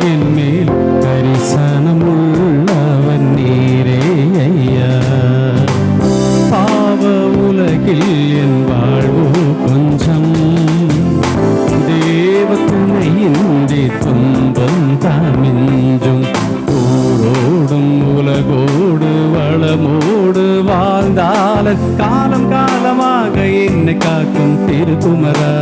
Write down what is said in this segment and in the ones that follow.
என்மேல் கரிசனமுள்ளவன் நீரே ஐயா. பாவ உலகில் என் வாழ்வு கொஞ்சம். தேவத்துணையின்றி துன்பம் தமிஞ்சும். ஊரோடும் உலகோடு வளமோடு வாழ்ந்தாலன் காலம் காலமாக என்னை காக்கும் திருக்குமரா.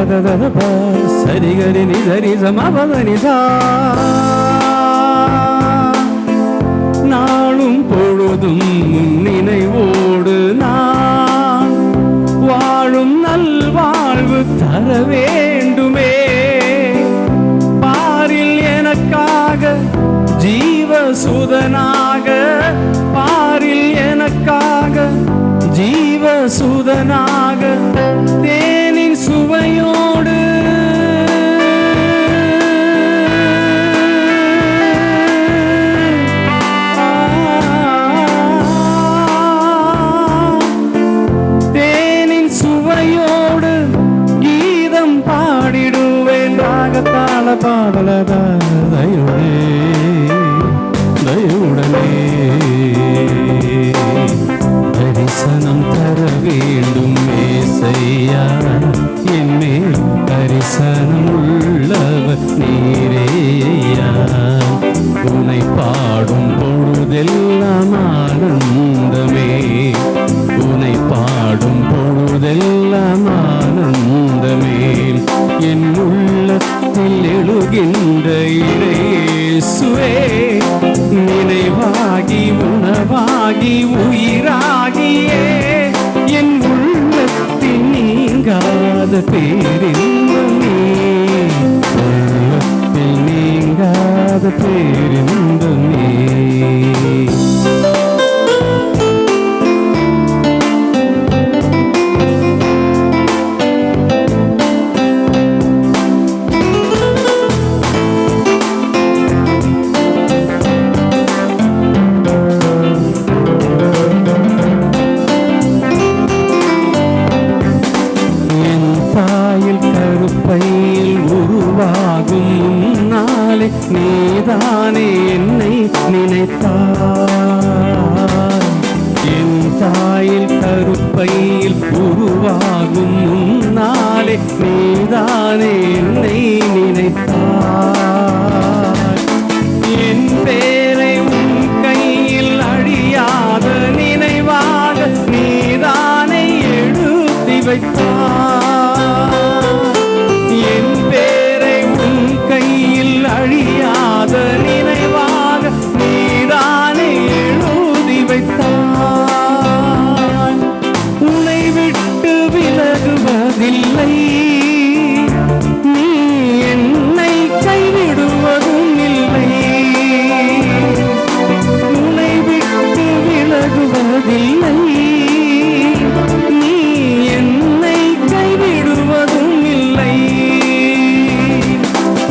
தத தத ப சரி கரி நிசரி சமபத நாளும் பொழுதும் நினைவோடு நான் வாழும் நல்வாழ்வு தர வேண்டுமே. பாரில் எனக்காக ஜீவசுதனாக பாரில் எனக்காக ஜீவசுதனாக உடனே தரிசனம் தர வேண்டும் ஏசையா என்மேல் தரிசனம் உள்ளவர் நீரேயா? உனை பாடும் பொழுதெல்லாம் உயிராகி உயிராகியே என் உள்ளத்தில் நீங்காத பேரின்பமே. உள்ளத்தில் நீங்காத பேரின்பமே நீதானே என்னை நினைத்தார் என் தாயில் கருப்பையில் உருவாகும் முன்னாலே நீதானே என்னை நினைத்தார் என் பேரை உன் கையில் அழியாத நினைவாக நீதானே எழுதி வைத்தார் விலகுவதில்லை நீ என்னை கைவிடுவதும் இல்லை. உன்னை விட்டு விலகுவதில்லை. நீ என்னை கைவிடுவதும் இல்லை.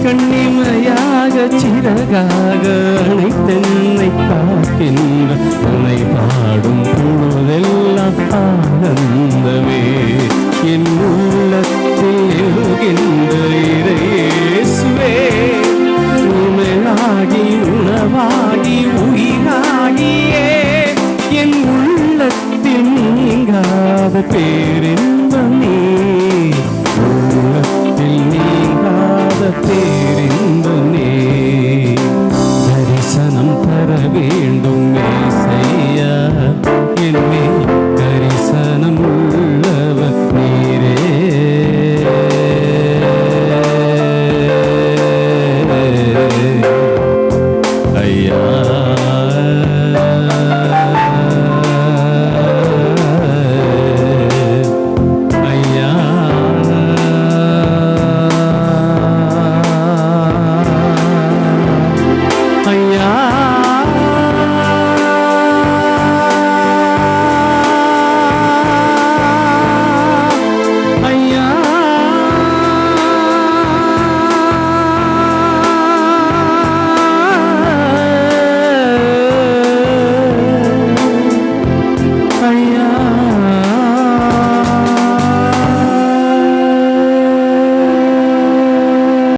கண்ணிமையாக சிறகாக அனைத்தென்னை காக்கின்ற உன்னை பாடும் பொழுதெல்லாம் ஆனந்தமே. அந்த பேரின்பம் நீ. உள்ளத்தில் நீங்காத பேரின்பம் தரிசனம் தர வேண்டும் மேச 哎呀。